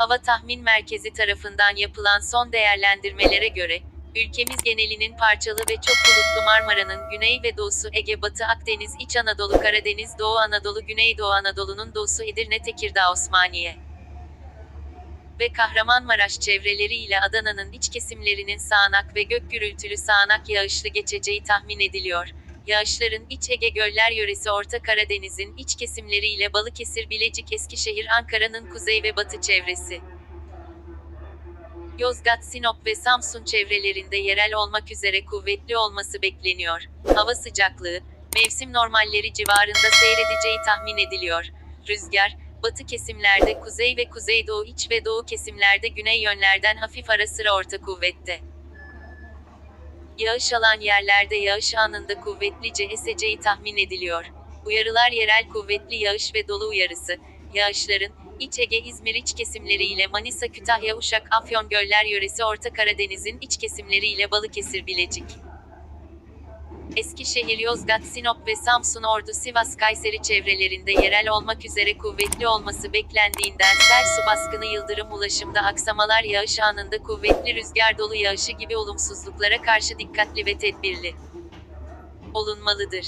Hava Tahmin Merkezi tarafından yapılan son değerlendirmelere göre, ülkemiz genelinin parçalı ve çok bulutlu Marmara'nın güney ve doğusu Ege, Batı Akdeniz, İç Anadolu, Karadeniz, Doğu Anadolu, Güneydoğu Anadolu'nun doğusu Edirne, Tekirdağ, Osmaniye ve Kahramanmaraş çevreleri ile Adana'nın iç kesimlerinin sağanak ve gök gürültülü sağanak yağışlı geçeceği tahmin ediliyor. Yağışların İç Ege Göller Yöresi Orta Karadeniz'in iç kesimleri ile Balıkesir, Bilecik, Eskişehir, Ankara'nın kuzey ve batı çevresi. Yozgat, Sinop ve Samsun çevrelerinde yerel olmak üzere kuvvetli olması bekleniyor. Hava sıcaklığı, mevsim normalleri civarında seyredeceği tahmin ediliyor. Rüzgar, batı kesimlerde kuzey ve kuzeydoğu iç ve doğu kesimlerde güney yönlerden hafif ara sıra orta kuvvette. Yağış alan yerlerde yağış anında kuvvetlice eseceği tahmin ediliyor. Uyarılar yerel kuvvetli yağış ve dolu uyarısı. Yağışların, İç Ege İzmir iç kesimleri ile Manisa Kütahya Uşak Afyon Göller Yöresi Orta Karadeniz'in iç kesimleri ile Balıkesir Bilecik. Eskişehir, Yozgat, Sinop ve Samsun, Ordu, Sivas, Kayseri çevrelerinde yerel olmak üzere kuvvetli olması beklendiğinden sel su baskını yıldırım ulaşımda aksamalar yağış anında kuvvetli rüzgar dolu yağışı gibi olumsuzluklara karşı dikkatli ve tedbirli olunmalıdır.